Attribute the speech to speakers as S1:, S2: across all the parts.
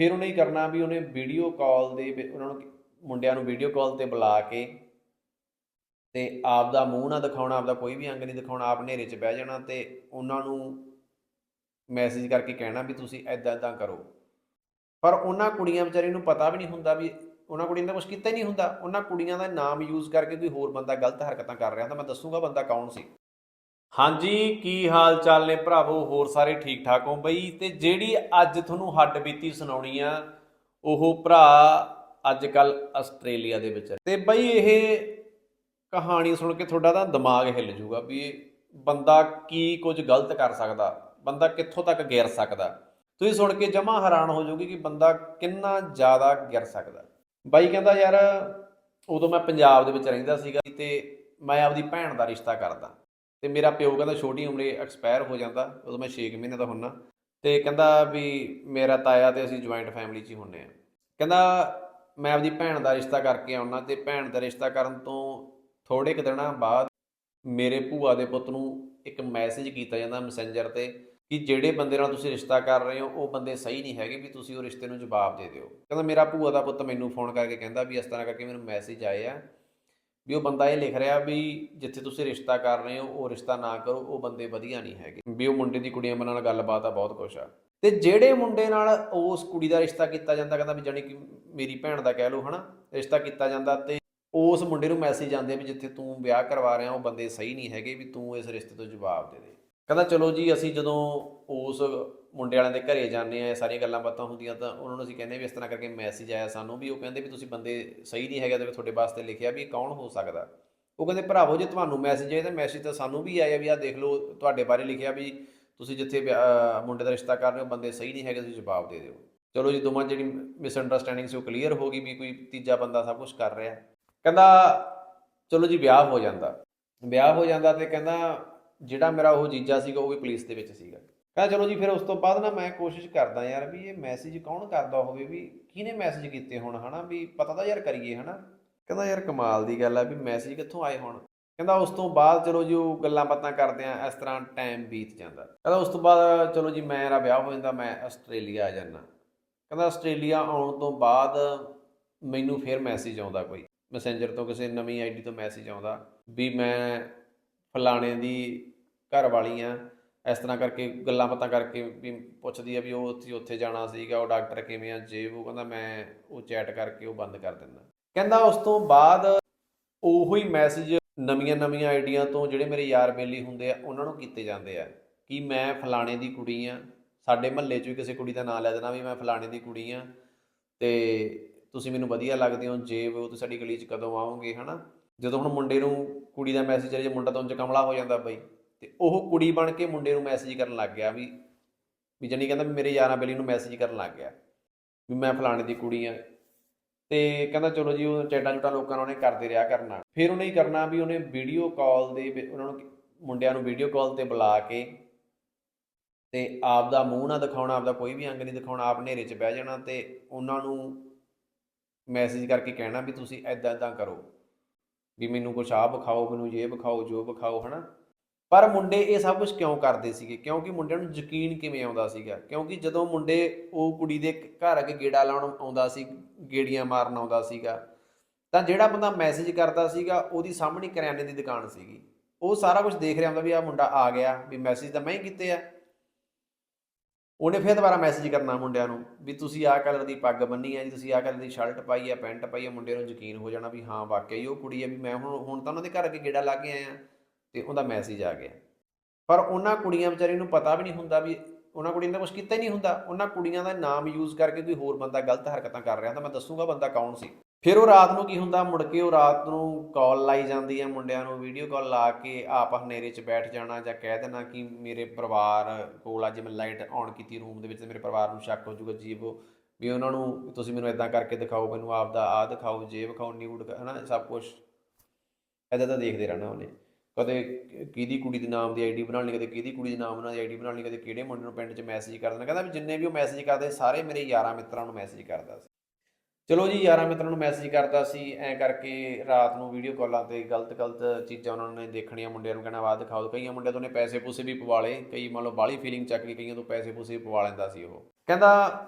S1: ਫਿਰ ਉਹਨੇ ਹੀ ਕਰਨਾ ਵੀ ਉਹਨੇ ਵੀਡੀਓ ਕਾਲ ਦੇ ਉਹਨਾਂ ਨੂੰ ਮੁੰਡਿਆਂ ਨੂੰ ਵੀਡੀਓ ਕਾਲ ਤੇ ਬੁਲਾ ਕੇ ਤੇ ਆਪ ਦਾ ਮੂੰਹ ਨਾ ਦਿਖਾਉਣਾ ਆਪ ਦਾ ਕੋਈ ਵੀ ਅੰਗ ਨਹੀਂ ਦਿਖਾਉਣਾ, ਆਪ ਨੇਰੇ 'ਚ ਬਹਿ ਜਾਣਾ ਤੇ ਉਹਨਾਂ ਨੂੰ ਮੈਸੇਜ ਕਰਕੇ ਕਹਿਣਾ ਵੀ ਤੁਸੀਂ ਐਦਾਂ ਐਦਾਂ ਕਰੋ। ਪਰ ਉਹਨਾਂ ਕੁੜੀਆਂ ਵਿਚਾਰੀਆਂ ਨੂੰ ਪਤਾ ਵੀ ਨਹੀਂ ਹੁੰਦਾ ਵੀ ਉਹਨਾਂ ਕੁੜੀਆਂ ਦਾ ਕੁਝ ਕੀਤਾ ਹੀ ਨਹੀਂ ਹੁੰਦਾ। ਉਹਨਾਂ ਕੁੜੀਆਂ ਦਾ ਨਾਮ ਯੂਜ਼ ਕਰਕੇ ਕੋਈ ਹੋਰ ਬੰਦਾ ਗਲਤ ਹਰਕਤਾਂ ਕਰ ਰਿਹਾ ਤਾਂ ਮੈਂ ਦੱਸੂਗਾ ਬੰਦਾ ਕੌਣ ਸੀ। ਹਾਂਜੀ, ਕੀ ਹਾਲ ਚਾਲ ਨੇ ਭਰਾਵੋ? ਹੋਰ ਸਾਰੇ ਠੀਕ ਠਾਕ ਹੋ ਬਈ? ਤੇ ਜਿਹੜੀ ਅੱਜ ਤੁਹਾਨੂੰ ਹੱਡ ਬੀਤੀ ਸੁਣਾਉਣੀ ਆ, ਉਹ ਭਰਾ ਅੱਜ ਕੱਲ ਆਸਟ੍ਰੇਲੀਆ ਦੇ ਵਿੱਚ ਤੇ ਬਈ ਇਹ ਕਹਾਣੀ ਸੁਣ ਕੇ ਤੁਹਾਡਾ ਤਾਂ ਦਿਮਾਗ ਹਿੱਲ ਜੂਗਾ ਵੀ ਬੰਦਾ ਕੀ ਕੁਝ ਗਲਤ ਕਰ ਸਕਦਾ, ਬੰਦਾ ਕਿੱਥੋਂ ਤੱਕ ਗਿਰ ਸਕਦਾ। ਤੁਸੀਂ ਸੁਣ ਕੇ ਜਮਾ ਹੈਰਾਨ ਹੋ ਜਾਓਗੇ ਕਿ ਬੰਦਾ ਕਿੰਨਾ ਜ਼ਿਆਦਾ ਗਿਰ ਸਕਦਾ। ਬਾਈ ਕਹਿੰਦਾ, ਯਾਰ, ਉਦੋਂ ਮੈਂ ਪੰਜਾਬ ਦੇ ਵਿੱਚ ਰਹਿੰਦਾ ਸੀਗਾ ਤੇ ਮੈਂ ਆਪਦੀ ਭੈਣ ਦਾ ਰਿਸ਼ਤਾ ਕਰਦਾ। ਤੇ ਮੇਰਾ ਪਿਓ ਕਹਿੰਦਾ ਛੋਟੀ ਉਮਰੇ ਐਕਸਪਾਇਰ ਹੋ ਜਾਂਦਾ, ਉਦੋਂ ਮੈਂ 6 ਮਹੀਨੇ ਦਾ ਹੁੰਨਾ। ਤੇ ਕਹਿੰਦਾ ਵੀ ਮੇਰਾ ਤਾਇਆ ਤੇ ਅਸੀਂ ਜੁਆਇੰਟ ਫੈਮਿਲੀ 'ਚ ਹੀ ਹੁੰਨੇ ਆ। ਕਹਿੰਦਾ ਮੈਂ ਆਪਦੀ ਭੈਣ ਦਾ ਰਿਸ਼ਤਾ ਕਰਕੇ ਆਉਣਾ ਤੇ ਭੈਣ ਦਾ ਰਿਸ਼ਤਾ ਕਰਨ ਤੋਂ ਥੋੜੇ ਕੁ ਦਿਨਾਂ ਬਾਅਦ ਮੇਰੇ ਭੂਆ ਦੇ ਪੁੱਤ ਨੂੰ ਇੱਕ ਮੈਸੇਜ ਕੀਤਾ ਜਾਂਦਾ ਮੈਸੇਂਜਰ ਤੇ ਕਿ ਜਿਹੜੇ ਬੰਦੇ ਨਾਲ ਤੁਸੀਂ ਰਿਸ਼ਤਾ ਕਰ ਰਹੇ ਹੋ, ਉਹ ਬੰਦੇ ਸਹੀ ਨਹੀਂ ਹੈਗੇ ਵੀ ਤੁਸੀਂ ਉਹ ਰਿਸ਼ਤੇ ਨੂੰ ਜਵਾਬ ਦੇ ਦਿਓ। ਕਹਿੰਦਾ ਮੇਰਾ ਭੂਆ ਦਾ ਪੁੱਤ ਮੈਨੂੰ ਫੋਨ ਕਰਕੇ ਕਹਿੰਦਾ ਵੀ ਇਸ ਤਰ੍ਹਾਂ ਕਰਕੇ ਮੈਨੂੰ ਮੈਸੇਜ ਆਏ ਆ ਵੀ ਉਹ ਬੰਦਾ ਇਹ ਲਿਖ ਰਿਹਾ ਵੀ ਜਿੱਥੇ ਤੁਸੀਂ ਰਿਸ਼ਤਾ ਕਰ ਰਹੇ ਹੋ, ਉਹ ਰਿਸ਼ਤਾ ਨਾ ਕਰੋ, ਉਹ ਬੰਦੇ ਵਧੀਆ ਨਹੀਂ ਹੈਗੇ। ਵੀ ਉਹ ਮੁੰਡੇ ਦੀ ਕੁੜੀਆਂ ਨਾਲ ਗੱਲਬਾਤ ਆ, ਬਹੁਤ ਕੁਛ ਆ। ਤੇ ਜਿਹੜੇ ਮੁੰਡੇ ਨਾਲ ਉਸ ਕੁੜੀ ਦਾ ਰਿਸ਼ਤਾ ਕੀਤਾ ਜਾਂਦਾ, ਕਹਿੰਦਾ ਵੀ ਜਾਨੀ ਕਿ ਮੇਰੀ ਭੈਣ ਦਾ ਕਹਿ ਲਓ, ਹਨਾ, ਰਿਸ਼ਤਾ ਕੀਤਾ ਜਾਂਦਾ ਤੇ ਉਸ ਮੁੰਡੇ ਨੂੰ ਮੈਸੇਜ ਆਉਂਦੇ ਵੀ ਜਿੱਥੇ ਤੂੰ ਵਿਆਹ ਕਰਵਾ ਰਿਹਾ, ਉਹ ਬੰਦੇ ਸਹੀ ਨਹੀਂ ਹੈਗੇ ਵੀ ਤੂੰ ਇਸ ਰਿਸ਼ਤੇ ਤੋਂ ਜਵਾਬ ਦੇ ਦੇ। ਕਹਿੰਦਾ ਚਲੋ ਜੀ, ਅਸੀਂ ਜਦੋਂ ਉਸ ਮੁੰਡੇ ਵਾਲਿਆਂ ਦੇ ਘਰੇ ਜਾਂਦੇ ਆ, ਇਹ ਸਾਰੀਆਂ ਗੱਲਾਂ ਬਾਤਾਂ ਹੁੰਦੀਆਂ, ਤਾਂ ਉਹਨਾਂ ਨੂੰ ਅਸੀਂ ਕਹਿੰਦੇ ਵੀ ਇਸ ਤਰ੍ਹਾਂ ਕਰਕੇ ਮੈਸੇਜ ਆਇਆ ਸਾਨੂੰ ਵੀ ਉਹ ਕਹਿੰਦੇ ਵੀ ਤੁਸੀਂ ਬੰਦੇ ਸਹੀ ਨਹੀਂ ਹੈਗੇ, ਤੇ ਤੁਹਾਡੇ ਵਾਸਤੇ ਲਿਖਿਆ ਵੀ ਕੌਣ ਹੋ ਸਕਦਾ। ਉਹ ਕਹਿੰਦੇ, ਭਰਾਵੋ, ਜੇ ਤੁਹਾਨੂੰ ਮੈਸੇਜ ਆਇਆ ਤਾਂ ਮੈਸੇਜ ਤਾਂ ਸਾਨੂੰ ਵੀ ਆਇਆ ਵੀ ਆ ਦੇਖ ਲਓ, ਤੁਹਾਡੇ ਬਾਰੇ ਲਿਖਿਆ ਵੀ ਤੁਸੀਂ ਜਿੱਥੇ ਮੁੰਡੇ ਦਾ ਰਿਸ਼ਤਾ ਕਰ ਰਹੇ ਹੋ, ਬੰਦੇ ਸਹੀ ਨਹੀਂ ਹੈਗੇ, ਤੁਸੀਂ ਜਵਾਬ ਦੇ ਦਿਓ। ਚਲੋ ਜੀ, ਦੋਵਾਂ ਜਿਹੜੀ ਮਿਸ ਅੰਡਰਸਟੈਂਡਿੰਗ ਸੀ ਉਹ ਕਲੀਅਰ ਹੋ ਗਈ ਵੀ ਕੋਈ ਤੀਜਾ ਬੰਦਾ ਸਭ ਕੁਝ ਕਰ ਰਿਹਾ। ਕਹਿੰਦਾ, ਚਲੋ ਜੀ, ਵਿਆਹ ਹੋ ਜਾਂਦਾ। ਵਿਆਹ ਹੋ ਜਾਂਦਾ ਤੇ ਕਹਿੰਦਾ, ਜਿਹੜਾ ਮੇਰਾ ਉਹ ਜੀਜਾ ਸੀਗਾ, ਉਹ ਵੀ ਪੁਲਿਸ ਦੇ ਵਿੱਚ ਸੀਗਾ। ਕਹਿੰਦਾ ਚਲੋ ਜੀ, ਫਿਰ ਉਸ ਤੋਂ ਬਾਅਦ ਨਾ ਮੈਂ ਕੋਸ਼ਿਸ਼ ਕਰਦਾ ਯਾਰ ਵੀ ਇਹ ਮੈਸੇਜ ਕੌਣ ਕਰਦਾ ਹੋਵੇ, ਵੀ ਕਿਹਨੇ ਮੈਸੇਜ ਕੀਤੇ ਹੋਣ, ਹਨਾ? ਵੀ ਪਤਾ ਤਾਂ ਯਾਰ ਕਰੀਏ, ਹਨਾ? ਕਹਿੰਦਾ ਯਾਰ ਕਮਾਲ ਦੀ ਗੱਲ ਆ ਵੀ ਮੈਸੇਜ ਕਿੱਥੋਂ ਆਏ ਹੋਣ? ਕਹਿੰਦਾ ਉਸ ਤੋਂ ਬਾਅਦ ਚਲੋ ਜੀ, ਉਹ ਗੱਲਾਂ ਬਾਤਾਂ ਕਰਦੇ ਆ, ਇਸ ਤਰ੍ਹਾਂ ਟਾਈਮ ਬੀਤ ਜਾਂਦਾ। ਕਹਿੰਦਾ ਉਸ ਤੋਂ ਬਾਅਦ ਚਲੋ ਜੀ ਮੇਰਾ ਵਿਆਹ ਹੋ ਜਾਂਦਾ, ਮੈਂ ਆਸਟ੍ਰੇਲੀਆ ਆ ਜਾਂਦਾ। ਕਹਿੰਦਾ ਆਸਟ੍ਰੇਲੀਆ ਆਉਣ ਤੋਂ ਬਾਅਦ ਮੈਨੂੰ ਫਿਰ ਮੈਸੇਜ ਆਉਂਦਾ ਕੋਈ। ਮੈਸੇਂਜਰ ਤੋਂ ਕਿਸੇ ਨਵੀਂ ਆਈਡੀ ਤੋਂ ਮੈਸੇਜ ਆਉਂਦਾ ਵੀ ਮੈਂ ਫਲਾਣੇ ਦੀ ਘਰ ਵਾਲੀ ਆ ਇਸ ਤਰ੍ਹਾਂ ਕਰਕੇ ਗੱਲਾਂ ਬਾਤਾਂ ਕਰਕੇ ਵੀ ਪੁੱਛਦੀ ਆ ਵੀ ਉਹ ਉੱਥੇ ਉੱਥੇ ਜਾਣਾ ਸੀਗਾ, ਉਹ ਡਾਕਟਰ ਕਿਵੇਂ ਆ, ਜੇ ਉਹ ਕਹਿੰਦਾ ਮੈਂ ਉਹ ਚੈਟ ਕਰਕੇ ਉਹ ਬੰਦ ਕਰ ਦਿੰਦਾ। ਕਹਿੰਦਾ ਉਸ ਤੋਂ ਬਾਅਦ ਉਹੋ ਹੀ ਮੈਸੇਜ ਨਵੀਆਂ-ਨਵੀਆਂ ਆਈਡੀਆਂ ਤੋਂ ਜਿਹੜੇ ਮੇਰੇ ਯਾਰ ਮੇਲੀ ਹੁੰਦੇ ਆ, ਉਹਨਾਂ ਨੂੰ ਕੀਤੇ ਜਾਂਦੇ ਆ ਕਿ ਮੈਂ ਫਲਾਣੇ ਦੀ ਕੁੜੀ ਆ, ਸਾਡੇ ਮਹੱਲੇ 'ਚ ਵੀ ਕਿਸੇ ਕੁੜੀ ਦਾ ਨਾਂ ਲੈ ਦੇਣਾ ਵੀ ਮੈਂ ਫਲਾਣੇ ਦੀ ਕੁੜੀ ਆ ਤੇ ਤੁਸੀਂ ਮੈਨੂੰ ਵਧੀਆ ਲੱਗਦੇ ਹੋ, ਜੇ ਉਹ ਤੁਸੀਂ ਸਾਡੀ ਗਲੀ 'ਚ ਕਦੋਂ ਆਓਗੇ, ਹਨਾ? ਜਦੋਂ ਹੁਣ ਮੁੰਡੇ ਨੂੰ ਕੁੜੀ ਦਾ ਮੈਸੇਜ ਆ, ਜੇ ਮੁੰਡਾ ਤੋਂ ਉਂਝ ਕਮਲਾ ਹੋ ਜਾਂਦਾ ਬਈ। ਤੇ ਉਹ ਕੁੜੀ ਬਣ ਕੇ ਮੁੰਡੇ ਨੂੰ ਮੈਸੇਜ ਕਰਨ ਲੱਗ ਗਿਆ ਵੀ ਵੀ ਜਣੀ ਕਹਿੰਦਾ ਵੀ ਮੇਰੇ ਯਾਰਾਂ ਬੇਲੀ ਨੂੰ ਮੈਸੇਜ ਕਰਨ ਲੱਗ ਗਿਆ, ਵੀ ਮੈਂ ਫਲਾਣੇ ਦੀ ਕੁੜੀ ਆ। ਤੇ ਕਹਿੰਦਾ ਚਲੋ ਜੀ, ਉਹ ਚੈਟਾਂ ਚੁਟਾਂ ਲੋਕਾਂ ਨਾਲ ਉਹਨੇ ਕਰਦੇ ਰਿਹਾ ਕਰਨਾ। ਫਿਰ ਉਹਨੇ ਹੀ ਕਰਨਾ ਵੀ ਉਹਨੇ ਵੀਡੀਓ ਕਾਲ ਦੇ ਉਹਨਾਂ ਨੂੰ ਮੁੰਡਿਆਂ ਨੂੰ ਵੀਡੀਓ ਕਾਲ ਤੇ ਬੁਲਾ ਕੇ ਤੇ ਆਪ ਦਾ ਮੂੰਹ ਨਾ ਦਿਖਾਉਣਾ ਆਪ ਦਾ ਕੋਈ ਵੀ ਅੰਗ ਨਹੀਂ ਦਿਖਾਉਣਾ, ਆਪ ਹਨੇਰੇ 'ਚ ਬਹਿ ਜਾਣਾ ਤੇ ਉਹਨਾਂ ਨੂੰ ਮੈਸੇਜ ਕਰਕੇ ਕਹਿਣਾ ਵੀ ਤੁਸੀਂ ਐਦਾਂ ਐਦਾਂ ਕਰੋ। ਵੀ ਮੈਨੂੰ ਕੁਛ ਆਹ ਵਿਖਾਓ, ਮੈਨੂੰ ਇਹ ਵਿਖਾਓ, ਜੋ ਵਿਖਾਓ, ਹਨਾ? ਪਰ ਮੁੰਡੇ ਇਹ ਸਭ ਕੁਝ ਕਿਉਂ ਕਰਦੇ ਸੀਗੇ? ਕਿਉਂਕਿ ਮੁੰਡਿਆਂ ਨੂੰ ਯਕੀਨ ਕਿਵੇਂ ਆਉਂਦਾ ਸੀਗਾ? ਕਿਉਂਕਿ ਜਦੋਂ ਮੁੰਡੇ ਉਹ ਕੁੜੀ ਦੇ ਘਰ ਅੱਗੇ ਕੇ ਗੇੜਾ ਲਾਉਣ ਆਉਂਦਾ ਸੀ, ਗੇੜੀਆਂ ਮਾਰਨ ਆਉਂਦਾ ਸੀਗਾ, ਤਾਂ ਜਿਹੜਾ ਬੰਦਾ ਮੈਸੇਜ ਕਰਦਾ ਸੀਗਾ, ਉਹਦੀ ਸਾਹਮਣੇ ਕਰਿਆਨੇ ਦੀ ਦੁਕਾਨ ਸੀਗੀ। ਉਹ ਸਾਰਾ ਕੁਝ ਦੇਖ ਰਿਹਾ ਹੁੰਦਾ ਵੀ ਆਹ ਮੁੰਡਾ ਆ ਗਿਆ, ਵੀ ਮੈਸੇਜ ਤਾਂ ਮੈਂ ਹੀ ਕੀਤੇ ਆ। ਉਹਨੇ ਫੇਰ ਦੁਬਾਰਾ ਮੈਸੇਜ ਕਰਨਾ ਮੁੰਡਿਆਂ ਨੂੰ, ਵੀ ਤੁਸੀਂ ਆਹ ਕਲਰ ਦੀ ਪੱਗ ਬੰਨੀ ਆ ਜੀ, ਤੁਸੀਂ ਆਹ ਕਲਰ ਦੀ ਸ਼ਰਟ ਪਾਈ ਆ, ਪੈਂਟ ਪਾਈ ਆ ਮੁੰਡਿਆਂ ਨੂੰ ਯਕੀਨ ਹੋ ਜਾਣਾ ਵੀ ਹਾਂ, ਵਾਕਿਆ ਹੀ ਉਹ ਕੁੜੀ ਆ ਵੀ ਮੈਂ ਹੁਣ ਹੁਣ ਤਾਂ ਉਹਨਾਂ ਦੇ ਘਰ ਅੱਗੇ ਗੇੜਾ ਲਾ ਕੇ ਆਇਆ। ਤੇ ਉਹਦਾ ਮੈਸੇਜ ਆ ਗਿਆ। ਪਰ ਉਹਨਾਂ ਕੁੜੀਆਂ ਵਿਚਾਰੀ ਨੂੰ ਪਤਾ ਵੀ ਨਹੀਂ ਹੁੰਦਾ ਵੀ ਉਹਨਾਂ ਕੁੜੀਆਂ ਦਾ ਕੁਝ ਕੀਤਾ ਹੀ ਨਹੀਂ ਹੁੰਦਾ। ਉਹਨਾਂ ਕੁੜੀਆਂ ਦਾ ਨਾਮ ਯੂਜ਼ ਕਰਕੇ ਕੋਈ ਹੋਰ ਬੰਦਾ ਗਲਤ ਹਰਕਤਾਂ ਕਰ ਰਿਹਾ ਤਾਂ ਮੈਂ ਦੱਸੂਗਾ ਬੰਦਾ ਕੌਣ ਸੀ। ਫਿਰ ਉਹ ਰਾਤ ਨੂੰ ਕੀ ਹੁੰਦਾ? ਮੁੜ ਕੇ ਉਹ ਰਾਤ ਨੂੰ ਕਾਲ ਲਾਈ ਜਾਂਦੀ ਹੈ ਮੁੰਡਿਆਂ ਨੂੰ ਵੀਡੀਓ ਕਾਲ ਲਾ ਕੇ ਆਪ ਹਨੇਰੇ 'ਚ ਬੈਠ ਜਾਣਾ ਜਾਂ ਕਹਿ ਦੇਣਾ ਕਿ ਮੇਰੇ ਪਰਿਵਾਰ ਕੋਲ ਅੱਜ ਮੈਂ ਲਾਈਟ ਔਨ ਕੀਤੀ ਰੂਮ ਦੇ ਵਿੱਚ ਤੇ ਮੇਰੇ ਪਰਿਵਾਰ ਨੂੰ ਸ਼ੱਕ ਹੋ ਜਾਊਗਾ ਜੀਵੋ। ਵੀ ਉਹਨਾਂ ਨੂੰ ਤੁਸੀਂ ਮੈਨੂੰ ਇਦਾਂ ਕਰਕੇ ਦਿਖਾਓ, ਮੈਨੂੰ ਆਪ ਦਾ ਆ ਦਿਖਾਓ ਜੇ ਵਿਖਾਓ ਨਿਊਡ ਹਨਾ, ਸਭ ਕੁਝ ਐਦਾਂ ਦਾ ਦੇਖਦੇ ਰਹਿਣਾ ਉਹਨੇ। ਕਦੇ ਕਿਹਦੀ ਕੁੜੀ ਦੇ ਨਾਮ ਦੀ ਆਈਡੀ ਬਣਾ ਲਈ ਕਦੇ ਕਿਹਦੀ ਕੁੜੀ ਦੇ ਨਾਮ ਨਾਲ ਦੀ ਆਈਡੀ ਬਣਾ ਲਈ ਕਦੇ ਕਿਹੜੇ ਮੁੰਡੇ ਨੂੰ ਪਿੰਡ 'ਚ ਮੈਸੇਜ ਕਰ ਦੇਣਾ ਕਹਿੰਦਾ ਵੀ ਜਿੰਨੇ ਵੀ ਉਹ ਮੈਸੇਜ ਕਰਦੇ ਸਾਰੇ ਮੇਰੇ ਯਾਰਾਂ ਮਿੱਤਰਾਂ ਨੂੰ ਮੈਸੇਜ ਕਰਦਾ ਸੀ। ਚਲੋ ਜੀ, ਯਾਰਾਂ ਮਿੱਤਰਾਂ ਨੂੰ ਮੈਸੇਜ ਕਰਦਾ ਸੀ, ਐ ਕਰਕੇ ਰਾਤ ਨੂੰ ਵੀਡੀਓ ਕਾਲਾਂ ਤੇ ਗਲਤ ਗਲਤ ਚੀਜ਼ਾਂ ਉਹਨਾਂ ਨੇ ਦੇਖਣੀਆਂ ਮੁੰਡਿਆਂ ਨੂੰ, ਕਹਿਣਾ ਆਵਾਜ਼ ਦਿਖਾਓ। ਕਈਆਂ ਮੁੰਡਿਆਂ ਤੋਂ ਨੇ ਪੈਸੇ ਪੂਸੇ ਵੀ ਪਵਾ ਲਏ, ਕਈ ਮੰਨ ਲਓ ਬਾਲੀ ਫੀਲਿੰਗ ਚੱਕ ਕੇ ਕਈਆਂ ਤੋਂ ਪੈਸੇ ਪੂਸੇ ਪਵਾ ਲੈਂਦਾ ਸੀ ਉਹ। ਕਹਿੰਦਾ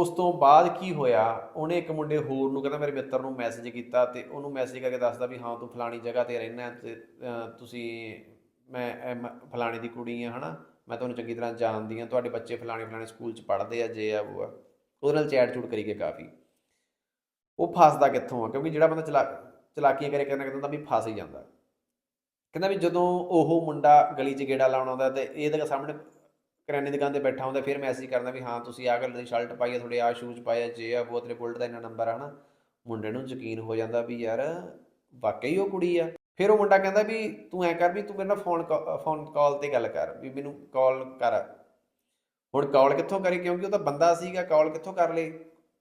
S1: ਉਸ ਤੋਂ ਬਾਅਦ ਕੀ ਹੋਇਆ? ਉਹਨੇ ਇੱਕ ਮੁੰਡੇ ਹੋਰ ਨੂੰ ਕਹਿੰਦਾ ਮੇਰੇ ਮਿੱਤਰ ਨੂੰ ਮੈਸੇਜ ਕੀਤਾ ਤੇ ਉਹਨੂੰ ਮੈਸੇਜ ਕਰਕੇ ਦੱਸਦਾ ਵੀ ਹਾਂ ਤੂੰ ਫਲਾਣੀ ਜਗ੍ਹਾ ਤੇ ਰਹਿਣਾ ਤੇ ਤੁਸੀਂ ਮੈਂ ਅਹ, ਫਲਾਣੀ ਦੀ ਕੁੜੀ ਆ ਹਨਾ? ਮੈਂ ਤੁਹਾਨੂੰ ਚੰਗੀ ਤਰ੍ਹਾਂ ਜਾਣਦੀ ਆ ਤੁਹਾਡੇ ਬੱਚੇ ਫਲਾਣੇ ਫਲਾਣੇ ਸਕੂਲ 'ਚ ਪੜ੍ਹਦੇ ਆ ਜੇ ਆ ਉਹ ਆ। ਉਹਦੇ ਨਾਲ ਚੈਟ ਚੂਟ ਕਰੀ ਗਏ ਕਾਫੀ। ਉਹ ਫਸਦਾ ਕਿੱਥੋਂ ਆ? ਕਿਉਂਕਿ ਜਿਹੜਾ ਬੰਦਾ ਚਲਾ ਚਲਾਕੀਆਂ ਕਰੇ ਕਹਿੰਦਾ ਕਹਿੰਦਾ ਵੀ ਫਸ ਹੀ ਜਾਂਦਾ। ਕਹਿੰਦਾ ਵੀ ਜਦੋਂ ਉਹ ਮੁੰਡਾ ਗਲੀ 'ਚ ਗੇੜਾ ਲਾਉਣ ਆਉਂਦਾ ਤੇ ਇਹਦੇ ਸਾਹਮਣੇ ਕਰਿਆਨੇ ਦੀ ਦੁਕਾਨ ਤੇ ਬੈਠਾ ਹੁੰਦਾ, ਫਿਰ ਮੈਸੇਜ ਕਰਦਾ ਵੀ ਹਾਂ, ਤੁਸੀਂ ਆਹ ਕਲਰ ਦੀ ਸ਼ਰਟ ਪਾਈ ਆ, ਤੁਹਾਡੇ ਆਹ ਸ਼ੂਜ਼ ਪਾਏ ਆ, ਜੇ ਆ ਉਹ ਤੇਰੇ ਬੁਲਟ ਦਾ ਇੰਨਾ ਨੰਬਰ ਆ, ਹਨਾ। ਮੁੰਡੇ ਨੂੰ ਯਕੀਨ ਹੋ ਜਾਂਦਾ ਵੀ ਯਾਰ, ਵਾਕਈ ਉਹ ਕੁੜੀ ਆ। ਫਿਰ ਉਹ ਮੁੰਡਾ ਕਹਿੰਦਾ ਵੀ ਤੂੰ ਐ ਕਰ ਵੀ ਤੂੰ ਮੇਰੇ ਨਾਲ ਫੋਨ ਫੋਨ ਕਾਲ ਤੇ ਗੱਲ ਕਰ, ਵੀ ਮੈਨੂੰ ਕਾਲ ਕਰ। ਹੁਣ ਕਾਲ ਕਿੱਥੋਂ ਕਰੇ, ਕਿਉਂਕਿ ਉਹ ਤਾਂ ਬੰਦਾ ਸੀਗਾ ਕਾਲ ਕਿੱਥੋਂ ਕਰ ਲੇ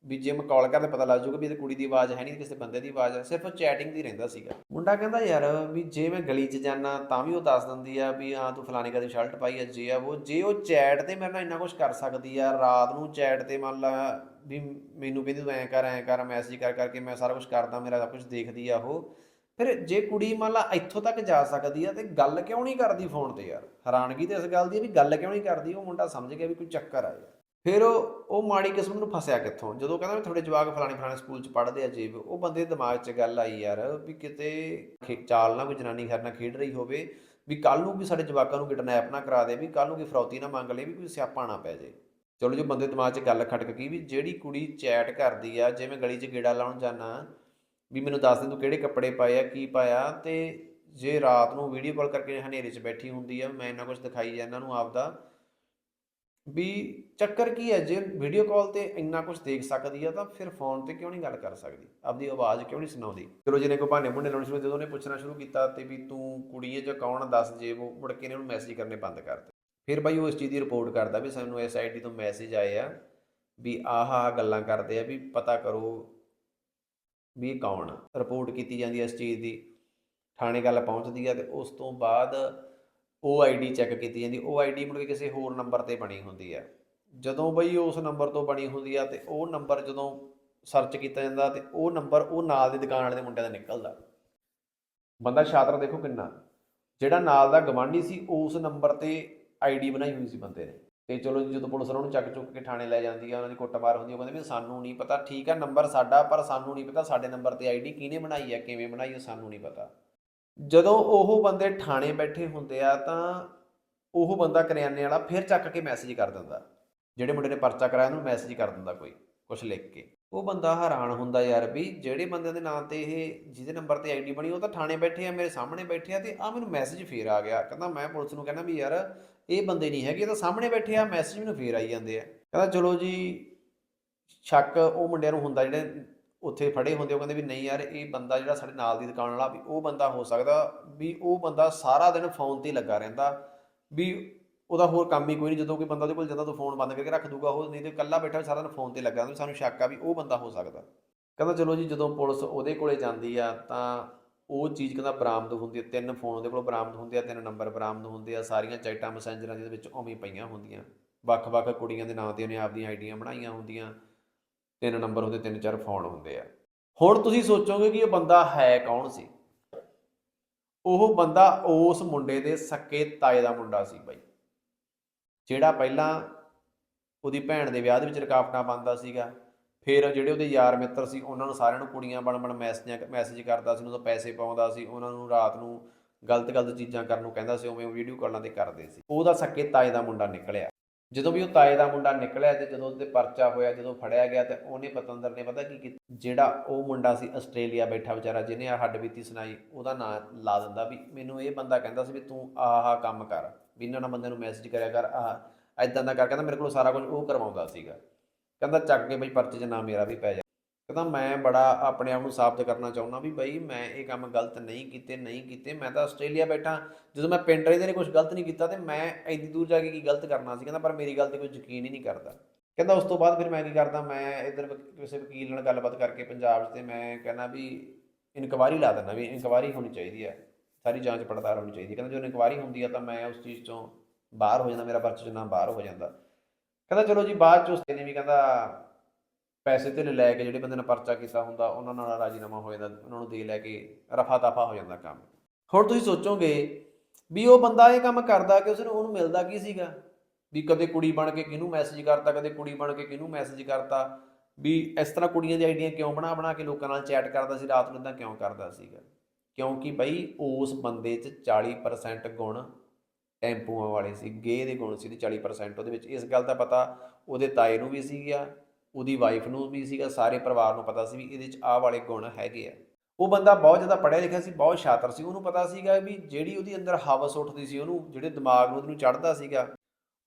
S1: ਵੀ ਜੇ ਮੈਂ ਕਾਲ ਕਰਦੇ ਪਤਾ ਲੱਗ ਜਾਊਗਾ ਵੀ ਇਹ ਕੁੜੀ ਦੀ ਆਵਾਜ਼ ਹੈ ਨਹੀਂ ਕਿਸੇ ਬੰਦੇ ਦੀ ਆਵਾਜ਼ ਹੈ, ਸਿਰਫ ਚੈਟਿੰਗ ਦੀ ਰਹਿੰਦਾ ਸੀਗਾ। ਮੁੰਡਾ ਕਹਿੰਦਾ, ਯਾਰ ਵੀ ਜੇ ਮੈਂ ਗਲੀ 'ਚ ਜਾਣਾ ਤਾਂ ਵੀ ਉਹ ਦੱਸ ਦਿੰਦੀ ਆ ਵੀ ਹਾਂ, ਤੂੰ ਫਲਾਣੇ ਕਦੇ ਸ਼ਰਟ ਪਾਈ ਆ, ਜੇ ਆ ਉਹ, ਜੇ ਉਹ ਚੈਟ ਤੇ ਮੇਰੇ ਨਾਲ ਇੰਨਾ ਕੁਝ ਕਰ ਸਕਦੀ ਆ, ਰਾਤ ਨੂੰ ਚੈਟ ਤੇ ਮੰਨ ਲਾ ਵੀ ਮੈਨੂੰ ਕਹਿੰਦੀ ਤੂੰ ਐਂ ਕਰ ਐਂ ਕਰ ਮੈਸੇਜ ਕਰ, ਕਰਕੇ ਮੈਂ ਸਾਰਾ ਕੁਝ ਕਰਦਾ, ਮੇਰਾ ਸਭ ਕੁਝ ਦੇਖਦੀ ਆ ਉਹ, ਫਿਰ ਜੇ ਕੁੜੀ ਮੰਨ ਲਾ ਇੱਥੋਂ ਤੱਕ ਜਾ ਸਕਦੀ ਆ ਤੇ ਗੱਲ ਕਿਉਂ ਨਹੀਂ ਕਰਦੀ ਫੋਨ ਤੇ ਯਾਰ? ਹੈਰਾਨਗੀ ਤੇ ਇਸ ਗੱਲ ਦੀ ਆ ਵੀ ਗੱਲ ਕਿਉਂ ਨਹੀਂ ਕਰਦੀ, ਉਹ ਮੁੰਡਾ ਸਮਝ ਗਿਆ ਵੀ ਕੋਈ ਚੱਕਰ ਆ ਯਾਰ। ਫਿਰ ਉਹ ਮਾੜੀ ਕਿਸਮ ਨੂੰ ਫਸਿਆ ਕਿੱਥੋਂ? ਜਦੋਂ ਕਹਿੰਦਾ ਵੀ ਤੁਹਾਡੇ ਜਵਾਕ ਫਲਾਣੇ ਫਲਾਣੇ ਸਕੂਲ ਚ ਪੜ੍ਹਦੇ ਆ ਜੇ ਉਹ ਬੰਦੇ ਦੇ ਦਿਮਾਗ 'ਚ ਗੱਲ ਆਈ ਯਾਰ ਵੀ ਕਿਤੇ ਖੇ- ਚਾਲ ਨਾ ਕੋਈ ਜਨਾਨੀ ਸਾਡੇ ਨਾਲ ਖੇਡ ਰਹੀ ਹੋਵੇ, ਵੀ ਕੱਲ ਨੂੰ ਵੀ ਸਾਡੇ ਜਵਾਕਾਂ ਨੂੰ ਕਿਡਨੈਪ ਨਾ ਕਰਾ ਦੇ, ਵੀ ਕੱਲ ਨੂੰ ਕੋਈ ਫਰੌਤੀ ਨਾ ਮੰਗ ਲੇ, ਵੀ ਕੋਈ ਸਿਆਪਾ ਨਾ ਪੈ ਜੇ। ਚਲੋ ਜੋ ਬੰਦੇ ਦਿਮਾਗ 'ਚ ਗੱਲ ਖਟਕ ਗਈ ਵੀ ਜਿਹੜੀ ਕੁੜੀ ਚੈਟ ਕਰਦੀ ਆ, ਜਿਵੇਂ ਗਲੀ 'ਚ ਗੇੜਾ ਲਾਉਣ ਜਾਣਾ ਵੀ ਮੈਨੂੰ ਦੱਸ ਦੇ ਤੂੰ ਕਿਹੜੇ ਕੱਪੜੇ ਪਾਏ ਆ, ਕੀ ਪਾਇਆ, ਤੇ ਜੇ ਰਾਤ ਨੂੰ ਵੀਡੀਓ ਕਾਲ ਕਰਕੇ ਹਨੇਰੇ 'ਚ ਬੈਠੀ ਹੁੰਦੀ ਆ, ਮੈਂ ਇੰਨਾ ਕੁਝ ਦਿਖਾਈ ਜਾਂਦਾ ਨੂੰ ਆਪਦਾ ਵੀ ਚੱਕਰ ਕੀ ਹੈ, ਜੇ ਵੀਡੀਓ ਕਾਲ ਤੇ ਇੰਨਾ ਕੁਝ ਦੇਖ ਸਕਦੀ ਆ, ਤਾਂ ਫਿਰ ਫੋਨ ਤੇ ਕਿਉਂ ਨਹੀਂ ਗੱਲ ਕਰ ਸਕਦੀ? ਆਪਦੀ ਆਵਾਜ਼ ਕਿਉਂ ਨਹੀਂ ਸੁਣਾਉਂਦੀ? ਚਲੋ, ਜਿਹਨੇ ਕੋ ਭਾਨੇ ਮੁੰਡੇ ਲਾਉਣੇ ਸ਼ੁਰੂ ਜਦੋਂ ਉਹਨੇ ਪੁੱਛਣਾ ਸ਼ੁਰੂ ਕੀਤਾ ਤੇ ਵੀ ਤੂੰ ਕੁੜੀ ਹੈ ਜਾਂ ਕੌਣ ਦੱਸ ਜੇ, ਉਹ ਮੁੜ ਕੇ ਨੇ ਉਹਨੂੰ ਮੈਸੇਜ ਕਰਨੇ ਬੰਦ ਕਰਤੇ। ਫਿਰ ਬਾਈ ਉਹ ਇਸ ਚੀਜ਼ ਦੀ ਰਿਪੋਰਟ ਕਰਦਾ ਵੀ ਸਾਨੂੰ ਇਸ ਆਈਡੀ ਤੋਂ ਮੈਸੇਜ ਆਏ ਆ ਵੀ ਆਹ ਆਹ ਗੱਲਾਂ ਕਰਦੇ ਆ, ਵੀ ਪਤਾ ਕਰੋ ਵੀ ਕੌਣ ਰਿਪੋਰਟ ਕੀਤੀ ਜਾਂਦੀ ਹੈ ਇਸ ਚੀਜ਼ ਦੀ, ਥਾਣੇ ਗੱਲ ਪਹੁੰਚਦੀ ਆ ਤੇ ਉਸ ਤੋਂ ਬਾਅਦ ਉਹ ਆਈਡੀ ਚੈੱਕ ਕੀਤੀ ਜਾਂਦੀ, ਉਹ ਆਈਡੀ ਮੁੜ ਕੇ ਕਿਸੇ ਹੋਰ ਨੰਬਰ ਤੇ ਬਣੀ ਹੁੰਦੀ ਆ। ਜਦੋਂ ਬਈ ਉਸ ਨੰਬਰ ਤੋਂ ਬਣੀ ਹੁੰਦੀ ਆ ਤੇ ਉਹ ਨੰਬਰ ਜਦੋਂ ਸਰਚ ਕੀਤਾ ਜਾਂਦਾ ਤੇ ਉਹ ਨੰਬਰ ਉਹ ਨਾਲ ਦੀ ਦੁਕਾਨ ਵਾਲੇ ਦੇ ਮੁੰਡੇ ਦਾ ਨਿਕਲਦਾ। ਬੰਦਾ ਸ਼ਾਤਰ ਦੇਖੋ ਕਿੰਨਾ। ਜਿਹੜਾ ਨਾਲ ਦਾ ਗਵਾਂਢੀ ਸੀ, ਉਸ ਨੰਬਰ ਤੇ ਆਈਡੀ ਬਣਾਈ ਹੋਈ ਸੀ ਬੰਦੇ ਨੇ। ਤੇ ਚਲੋ ਜਦੋਂ ਪੁਲਿਸ ਉਹਨਾਂ ਨੂੰ ਚੱਕ ਚੁੱਕ ਕੇ ਥਾਣੇ ਲੈ ਜਾਂਦੀ ਆ, ਉਹਨਾਂ ਦੀ ਕੁੱਟਮਾਰ ਹੁੰਦੀ ਆ, ਉਹ ਕਹਿੰਦੇ ਵੀ ਸਾਨੂੰ ਨਹੀਂ ਪਤਾ, ਠੀਕ ਆ ਨੰਬਰ ਸਾਡਾ, ਪਰ ਸਾਨੂੰ ਨਹੀਂ ਪਤਾ ਸਾਡੇ ਨੰਬਰ ਤੇ ਆਈਡੀ ਕਿਹਨੇ ਬਣਾਈ ਆ, ਕਿਵੇਂ ਬਣਾਈ ਆ, ਸਾਨੂੰ ਨਹੀਂ ਪਤਾ। ਜਦੋਂ ਉਹ ਬੰਦੇ ਥਾਣੇ ਬੈਠੇ ਹੁੰਦੇ ਆ ਤਾਂ ਉਹ ਬੰਦਾ ਕਰਿਆਨੇ ਵਾਲਾ ਫਿਰ ਚੱਕ ਕੇ ਮੈਸੇਜ ਕਰ ਦਿੰਦਾ। ਜਿਹੜੇ ਮੁੰਡੇ ਨੇ ਪਰਚਾ ਕਰਾਇਆ ਉਹਨੂੰ ਮੈਸੇਜ ਕਰ ਦਿੰਦਾ ਕੋਈ ਕੁਝ ਲਿਖ ਕੇ। ਉਹ ਬੰਦਾ ਹੈਰਾਨ ਹੁੰਦਾ ਯਾਰ ਵੀ ਜਿਹੜੇ ਬੰਦੇ ਦੇ ਨਾਂ ਤੇ ਇਹ ਜਿਹਦੇ ਨੰਬਰ ਤੇ ਆਈਡੀ ਬਣੀ, ਉਹ ਤਾਂ ਥਾਣੇ ਬੈਠੇ ਆ, ਮੇਰੇ ਸਾਹਮਣੇ ਬੈਠੇ ਆ ਤੇ ਆ ਮੈਨੂੰ ਮੈਸੇਜ ਫੇਰ ਆ ਗਿਆ। ਕਹਿੰਦਾ ਮੈਂ ਪੁਲਿਸ ਨੂੰ ਕਹਿੰਦਾ ਵੀ ਯਾਰ ਇਹ ਬੰਦੇ ਨਹੀਂ ਹੈਗੇ, ਇਹ ਤਾਂ ਸਾਹਮਣੇ ਬੈਠੇ ਆ ਮੈਸੇਜ ਮੈਨੂੰ ਫੇਰ ਆਈ ਜਾਂਦੇ ਆ। ਕਹਿੰਦਾ ਚਲੋ ਜੀ, ਸ਼ੱਕ ਉਹ ਮੁੰਡਿਆਂ ਨੂੰ ਹੁੰਦਾ ਜਿਹੜੇ ਉੱਥੇ ਫੜੇ ਹੁੰਦੇ ਉਹ ਕਹਿੰਦੇ ਵੀ ਨਹੀਂ ਯਾਰ, ਇਹ ਬੰਦਾ ਜਿਹੜਾ ਸਾਡੇ ਨਾਲ ਦੀ ਦੁਕਾਨ ਵਾਲਾ, ਵੀ ਉਹ ਬੰਦਾ ਹੋ ਸਕਦਾ ਵੀ ਉਹ ਬੰਦਾ ਸਾਰਾ ਦਿਨ ਫੋਨ ਤੇ ਲੱਗਾ ਰਹਿੰਦਾ, ਵੀ ਉਹਦਾ ਹੋਰ ਕੰਮ ਹੀ ਕੋਈ ਨਹੀਂ, ਜਦੋਂ ਕੋਈ ਬੰਦਾ ਉਹਦੇ ਕੋਲ ਜਾਂਦਾ ਤਾਂ ਫੋਨ ਬੰਦ ਕਰਕੇ ਰੱਖ ਦੂਗਾ, ਉਹ ਨਹੀਂ ਤੇ ਇਕੱਲਾ ਬੈਠਾ ਸਾਰਾ ਦਿਨ ਫੋਨ ਤੇ ਲੱਗਾ ਰਹਿੰਦਾ ਸਾਨੂੰ ਸ਼ੱਕ ਆ ਵੀ ਉਹ ਬੰਦਾ ਹੋ ਸਕਦਾ। ਕਹਿੰਦਾ ਚਲੋ ਜੀ, ਜਦੋਂ ਪੁਲਿਸ ਉਹਦੇ ਕੋਲੇ ਜਾਂਦੀ ਆ, ਤਾਂ ਉਹ ਚੀਜ਼ ਕਹਿੰਦਾ ਬਰਾਮਦ ਹੁੰਦੀ ਹੈ ਤਿੰਨ ਫੋਨ ਉਹਦੇ ਕੋਲ ਬਰਾਮਦ ਹੁੰਦੇ ਆ, ਤਿੰਨ ਨੰਬਰ ਬਰਾਮਦ ਹੁੰਦੇ ਆ, ਸਾਰੀਆਂ ਚੈਟਾਂ ਮੈਸੇਂਜਰਾਂ ਦੇ ਵਿੱਚ ਉਵੇਂ ਪਈਆਂ ਹੁੰਦੀਆਂ। ਵੱਖ-ਵੱਖ ਕੁੜੀਆਂ ਦੇ ਨਾਂ ਤੇ ਉਹਨੇ ਆਪਦੀਆਂ ਆਈਡੀਆਂ ਬਣਾਈਆਂ ਹੁੰਦੀਆਂ। ਤਿੰਨ ਨੰਬਰ ਹੁੰਦੇ, ਤਿੰਨ ਚਾਰ ਫੋਨ ਹੁੰਦੇ ਆ। ਹੁਣ ਤੁਸੀਂ ਸੋਚੋਗੇ ਕਿ ਇਹ ਬੰਦਾ ਹੈ ਕੌਣ ਸੀ? ਉਹ ਬੰਦਾ ਉਸ ਮੁੰਡੇ ਦੇ ਸਕੇ ਤਾਏ ਦਾ ਮੁੰਡਾ ਸੀ ਬਾਈ। ਜਿਹੜਾ ਪਹਿਲਾਂ ਉਹਦੀ ਭੈਣ ਦੇ ਵਿਆਹ ਦੇ ਵਿੱਚ ਰੁਕਾਵਟਾਂ ਪਾਉਂਦਾ ਸੀਗਾ। ਫਿਰ ਜਿਹੜੇ ਉਹਦੇ ਯਾਰ ਮਿੱਤਰ ਸੀ, ਉਹਨਾਂ ਨੂੰ ਸਾਰਿਆਂ ਨੂੰ ਕੁੜੀਆਂ ਬਣ ਬਣ ਮੈਸੇਜਾਂ ਮੈਸੇਜ ਕਰਦਾ ਸੀ, ਉਹਨਾਂ ਤੋਂ ਪੈਸੇ ਪਾਉਂਦਾ ਸੀ, ਉਹਨਾਂ ਨੂੰ ਰਾਤ ਨੂੰ ਗਲਤ ਗਲਤ ਚੀਜ਼ਾਂ ਕਰਨ ਨੂੰ ਕਹਿੰਦਾ ਸੀ, ਉਵੇਂ ਵੀਡੀਓ ਕਾਲਾਂ ਤੇ ਕਰਦੇ ਸੀ। ਉਹਦਾ ਸਕੇ ਤਾਏ ਦਾ ਮੁੰਡਾ ਨਿਕਲਿਆ। ਜਦੋਂ ਵੀ ਉਹ ਤਾਏ ਦਾ ਮੁੰਡਾ ਨਿਕਲਿਆ ਤੇ ਜਦੋਂ ਉਹਦੇ ਪਰਚਾ ਹੋਇਆ, ਜਦੋਂ ਫੜਿਆ ਗਿਆ ਤੇ ਉਹਨੇ ਪਤੰਦਰ ਨੇ ਪਤਾ ਕੀ ਕੀਤਾ? ਜਿਹੜਾ ਉਹ ਮੁੰਡਾ ਸੀ ਆਸਟ੍ਰੇਲੀਆ ਬੈਠਾ ਵਿਚਾਰਾ, ਜਿਹਨੇ ਆ ਹੱਡ ਬੀਤੀ ਸੁਣਾਈ, ਉਹਦਾ ਨਾਂ ਲਾ ਦਿੰਦਾ ਵੀ ਮੈਨੂੰ ਇਹ ਬੰਦਾ ਕਹਿੰਦਾ ਸੀ ਵੀ ਤੂੰ ਆਹ ਕੰਮ ਕਰ, ਵੀ ਇਹਨਾਂ ਨਾਲ ਬੰਦੇ ਨੂੰ ਮੈਸੇਜ ਕਰਿਆ ਕਰ, ਆਹ ਐਦਾਂ ਦਾ ਕਰ, ਕਹਿੰਦਾ ਮੇਰੇ ਕੋਲ ਸਾਰਾ ਕੁਝ ਉਹ ਕਰਵਾਉਂਦਾ ਸੀਗਾ। ਕਹਿੰਦਾ ਚੱਕ ਕੇ ਬਈ ਪਰਚੇ 'ਚ ਨਾਂ ਮੇਰਾ ਵੀ ਪੈ ਜਾ ਕਹਿੰਦਾ ਮੈਂ ਬੜਾ ਆਪਣੇ ਆਪ ਨੂੰ ਸਾਬਤ ਕਰਨਾ ਚਾਹੁੰਦਾ ਵੀ ਬਈ ਮੈਂ ਇਹ ਕੰਮ ਗਲਤ ਨਹੀਂ ਕੀਤੇ ਨਹੀਂ ਕੀਤੇ। ਮੈਂ ਤਾਂ ਆਸਟ੍ਰੇਲੀਆ ਬੈਠਾ। ਜਦੋਂ ਮੈਂ ਪਿੰਡ ਰਹਿੰਦੇ ਨੇ ਕੁਝ ਗਲਤ ਨਹੀਂ ਕੀਤਾ ਤੇ ਮੈਂ ਐਡੀ ਦੂਰ ਜਾ ਕੇ ਕੀ ਗਲਤ ਕਰਨਾ ਸੀ? ਕਹਿੰਦਾ, ਪਰ ਮੇਰੀ ਗੱਲ ਤੇ ਕੋਈ ਯਕੀਨ ਹੀ ਨਹੀਂ ਕਰਦਾ। ਕਹਿੰਦਾ, ਉਸ ਤੋਂ ਬਾਅਦ ਫਿਰ ਮੈਂ ਕੀ ਕਰਦਾ? ਮੈਂ ਇਧਰ ਕਿਸੇ ਵਕੀਲ ਨਾਲ ਗੱਲਬਾਤ ਕਰਕੇ ਪੰਜਾਬ 'ਚ ਤੇ ਮੈਂ ਕਹਿੰਦਾ ਵੀ ਇਨਕੁਆਰੀ ਲਾ ਦਿੰਦਾ ਵੀ ਇਨਕੁਆਰੀ ਹੋਣੀ ਚਾਹੀਦੀ ਹੈ। ਸਾਰੀ ਜਾਂਚ ਪੜਤਾਲ ਹੋਣੀ ਚਾਹੀਦੀ ਕਹਿੰਦਾ ਜਦੋਂ ਇਨਕੁਆਰੀ ਹੁੰਦੀ ਆ ਤਾਂ ਮੈਂ ਉਸ ਚੀਜ਼ ਤੋਂ ਬਾਹਰ ਹੋ ਜਾਂਦਾ। ਮੇਰਾ ਪਰਚੇ 'ਚ ਨਾਮ ਬਾਹਰ ਹੋ ਜਾਂਦਾ। ਕਹਿੰਦਾ, ਚਲੋ ਜੀ, ਬਾਅਦ 'ਚ ਉਸ ਨੇ ਵੀ ਕਹਿੰਦਾ ਪੈਸੇ ਤੇ ਲੈ ਕੇ ਜਿਹੜੇ ਬੰਦੇ ਨੇ ਪਰਚਾ ਕੀਤਾ ਹੁੰਦਾ, ਉਹਨਾਂ ਨਾਲ ਰਾਜੀਨਾਮਾ ਹੋ ਜਾਂਦਾ, ਉਹਨਾਂ ਨੂੰ ਦੇ ਲੈ ਕੇ ਰਫਾ ਦਫਾ ਹੋ ਜਾਂਦਾ ਕੰਮ। ਹੁਣ ਤੁਸੀਂ ਸੋਚੋਗੇ ਵੀ ਉਹ ਬੰਦਾ ਇਹ ਕੰਮ ਕਰਦਾ ਕਿ ਉਸਨੂੰ ਉਹਨੂੰ ਮਿਲਦਾ ਕੀ ਸੀਗਾ? ਵੀ ਕਦੇ ਕੁੜੀ ਬਣ ਕੇ ਕਿਹਨੂੰ ਮੈਸੇਜ ਕਰਤਾ, ਕਦੇ ਕੁੜੀ ਬਣ ਕੇ ਕਿਹਨੂੰ ਮੈਸੇਜ ਕਰਤਾ, ਵੀ ਇਸ ਤਰ੍ਹਾਂ ਕੁੜੀਆਂ ਦੀ ਆਈਡੀਆਂ ਕਿਉਂ ਬਣਾ ਬਣਾ ਕੇ ਲੋਕਾਂ ਨਾਲ ਚੈਟ ਕਰਦਾ ਸੀ, ਰਾਤ ਨੂੰ ਇਦਾਂ ਕਿਉਂ ਕਰਦਾ ਸੀਗਾ? ਕਿਉਂਕਿ ਬਈ ਉਸ ਬੰਦੇ 'ਚ 40% ਗੁਣ ਟੈਂਪੂਆਂ ਵਾਲੇ ਸੀ ਗੇ ਦੇ ਗੁਣ ਸੀ ਤੇ 40% ਉਹਦੇ ਵਿੱਚ। ਇਸ ਗੱਲ ਦਾ ਪਤਾ ਉਹਦੇ ਤਾਏ ਨੂੰ ਵੀ ਸੀਗਾ ਉਹਦੀ ਵਾਈਫ ਨੂੰ ਵੀ ਸੀਗਾ, ਸਾਰੇ ਪਰਿਵਾਰ ਨੂੰ ਪਤਾ ਸੀ ਵੀ ਇਹਦੇ 'ਚ ਆਹ ਵਾਲੇ ਗੁਣ ਹੈਗੇ ਆ। ਉਹ ਬੰਦਾ ਬਹੁਤ ਜ਼ਿਆਦਾ ਪੜ੍ਹਿਆ ਲਿਖਿਆ ਸੀ, ਬਹੁਤ ਸ਼ਾਤਰ ਸੀ। ਉਹਨੂੰ ਪਤਾ ਸੀਗਾ ਵੀ ਜਿਹੜੀ ਉਹਦੀ ਅੰਦਰ ਹਵਸ ਉੱਠਦੀ ਸੀ, ਉਹਨੂੰ ਜਿਹੜੇ ਦਿਮਾਗ ਨੂੰ ਉਹਨੂੰ ਚੜ੍ਹਦਾ ਸੀਗਾ,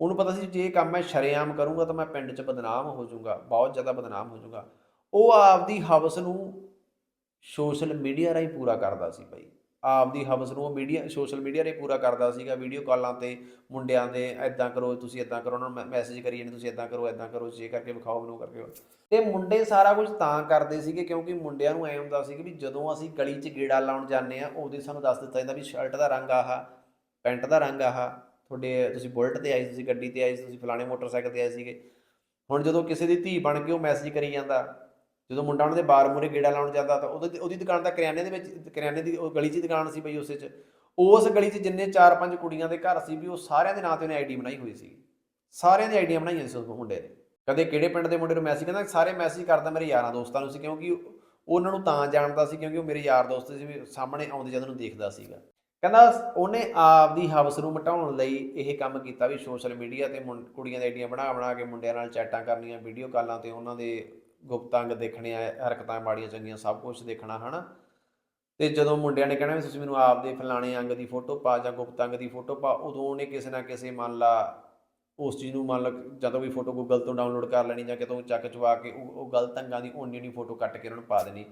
S1: ਉਹਨੂੰ ਪਤਾ ਸੀ ਜੇ ਇਹ ਕੰਮ ਮੈਂ ਸ਼ਰੇਆਮ ਕਰੂੰਗਾ ਤਾਂ ਮੈਂ ਪਿੰਡ 'ਚ ਬਦਨਾਮ ਹੋ ਜਾਊਂਗਾ, ਬਹੁਤ ਜ਼ਿਆਦਾ ਬਦਨਾਮ ਹੋ ਜਾਊਂਗਾ। ਉਹ ਆਪਦੀ ਹਵਸ ਨੂੰ ਸੋਸ਼ਲ ਮੀਡੀਆ ਰਾਹੀਂ ਪੂਰਾ ਕਰਦਾ ਸੀ ਭਾਈ ਆਪਦੀ ਹਵਸ ਨੂੰ ਉਹ ਮੀਡੀਆ, ਸੋਸ਼ਲ ਮੀਡੀਆ ਰਾਹੀਂ ਪੂਰਾ ਕਰਦਾ ਸੀਗਾ ਵੀਡੀਓ ਕਾਲਾਂ ਤੇ, ਮੁੰਡਿਆਂ ਦੇ ਐਦਾਂ ਕਰੋ, ਤੁਸੀਂ ਐਦਾਂ ਕਰੋ, ਉਹਨਾਂ ਨੂੰ ਮੈਸੇਜ ਕਰੀ ਜਾਂਦੇ, ਤੁਸੀਂ ਐਦਾਂ ਕਰੋ ਐਦਾਂ ਕਰੋ, ਜੇ ਕਰਕੇ ਵਿਖਾਓ, ਮੈਨੂੰ ਕਰਕੇ ਵਿਖਾਓ। ਤੇ ਮੁੰਡੇ ਸਾਰਾ ਕੁਝ ਤਾਂ ਕਰਦੇ ਸੀਗੇ, ਕਿਉਂਕਿ ਮੁੰਡਿਆਂ ਨੂੰ ਐ ਹੁੰਦਾ ਸੀ ਕਿ ਵੀ ਜਦੋਂ ਅਸੀਂ ਗਲੀ 'ਚ ਗੇੜਾ ਲਾਉਣ ਜਾਂਦੇ ਆ ਉਹਦੇ ਸਾਨੂੰ ਦੱਸ ਦਿੱਤਾ ਜਾਂਦਾ ਵੀ ਸ਼ਰਟ ਦਾ ਰੰਗ ਆਹ, ਪੈਂਟ ਦਾ ਰੰਗ ਆਹ, ਤੁਹਾਡੇ, ਤੁਸੀਂ ਬੁਲਟ ਤੇ ਆਏ ਸੀ, ਤੁਸੀਂ ਗੱਡੀ ਤੇ ਆਏ ਸੀ, ਤੁਸੀਂ ਫਲਾਣੇ ਮੋਟਰਸਾਈਕਲ ਤੇ ਆਏ ਸੀਗੇ ਹੁਣ ਜਦੋਂ ਕਿਸੇ ਦੀ ਧੀ ਬਣ ਕੇ ਉਹ ਮੈਸੇਜ ਕਰੀ ਜਾਂਦਾ ਜਦੋਂ ਮੁੰਡਾ ਉਹਨਾਂ ਦੇ ਬਾਰ ਮੂਰੇ ਗੇੜਾ ਲਾਉਣ ਜਾਂਦਾ ਤਾਂ ਉਹਦੀ ਉਹਦੀ ਦੁਕਾਨ ਤਾਂ ਕਰਿਆਨੇ ਦੇ ਵਿੱਚ ਕਰਿਆਨੇ ਦੀ ਉਹ ਗਲੀ 'ਚ ਦੁਕਾਨ ਸੀ ਬਈ ਉਸੇ 'ਚ। ਉਸ ਗਲੀ 'ਚ ਜਿੰਨੇ 4-5 ਕੁੜੀਆਂ ਦੇ ਘਰ ਸੀ ਵੀ ਉਹ ਸਾਰਿਆਂ ਦੇ ਨਾਂ ਤੇ ਉਹਨੇ ਆਈਡੀ ਬਣਾਈ ਹੋਈ ਸੀ। ਸਾਰਿਆਂ ਦੀ ਆਈਡੀਆਂ ਬਣਾਈਆਂ ਸੀ ਉਸ ਮੁੰਡੇ ਨੇ। ਕਦੇ ਕਿਹੜੇ ਪਿੰਡ ਦੇ ਮੁੰਡੇ ਨੂੰ ਮੈਸੇਜ ਕਹਿੰਦਾ ਸਾਰੇ ਮੈਸੇਜ ਕਰਦਾ ਮੇਰੇ ਯਾਰਾਂ ਦੋਸਤਾਂ ਨੂੰ ਸੀ ਕਿਉਂਕਿ ਉਹਨਾਂ ਨੂੰ ਤਾਂ ਜਾਣਦਾ ਸੀ ਕਿਉਂਕਿ ਉਹ ਮੇਰੇ ਯਾਰ ਦੋਸਤ ਸੀ ਵੀ ਸਾਹਮਣੇ ਆਉਂਦੇ ਜਦੋਂ ਨੂੰ ਦੇਖਦਾ ਸੀਗਾ। ਕਹਿੰਦਾ ਉਹਨੇ ਆਪ ਦੀ ਹਵਸ ਨੂੰ ਮਟਾਉਣ ਲਈ ਇਹ ਕੰਮ ਕੀਤਾ ਵੀ ਸੋਸ਼ਲ ਮੀਡੀਆ ਤੇ ਮੁੰ- ਕੁੜੀਆਂ ਦੀ ਆਈਡੀਆਂ ਬਣਾ ਬਣਾ ਕੇ ਮੁੰਡਿਆਂ ਨਾਲ ਚੈਟਾਂ ਕਰਨੀਆਂ ਵੀਡੀਓ ਕਾਲਾਂ ਤੇ ਉਹਨਾਂ ਦੇ ਗੁਪਤ ਅੰਗ ਦੇਖਣੇ ਆ, ਹਰਕਤਾਂ ਮਾੜੀਆਂ ਚੰਗੀਆਂ ਸਭ ਕੁਝ ਦੇਖਣਾ, ਹਨਾ? ਤੇ ਜਦੋਂ ਮੁੰਡਿਆਂ ਨੇ ਕਹਿਣਾ ਵੀ ਤੁਸੀਂ ਮੈਨੂੰ ਆਪਦੇ ਫਲਾਣੇ ਅੰਗ ਦੀ ਫੋਟੋ ਪਾ ਜਾਂ ਗੁਪਤ ਅੰਗ ਦੀ ਫੋਟੋ ਪਾ, ਉਦੋਂ ਉਹਨੇ ਕਿਸੇ ਨਾ ਕਿਸੇ ਮੰਨ ਲਾ ਉਸ ਚੀਜ਼ ਨੂੰ ਮੰਨ ਲਾ ਜਦੋਂ ਵੀ ਫੋਟੋ ਗੂਗਲ ਤੋਂ ਡਾਊਨਲੋਡ ਕਰ ਲੈਣੀ ਜਾਂ ਕਿਤੋਂ ਚੱਕ ਚਵਾ ਕੇ ਉਹ ਉਹ ਗਲਤ ਅੰਗਾਂ ਦੀ ਓਨੀ ਓਨੀ ਫੋਟੋ ਕੱਟ ਕੇ ਉਹਨਾਂ ਨੂੰ ਪਾ ਦੇਣੀ।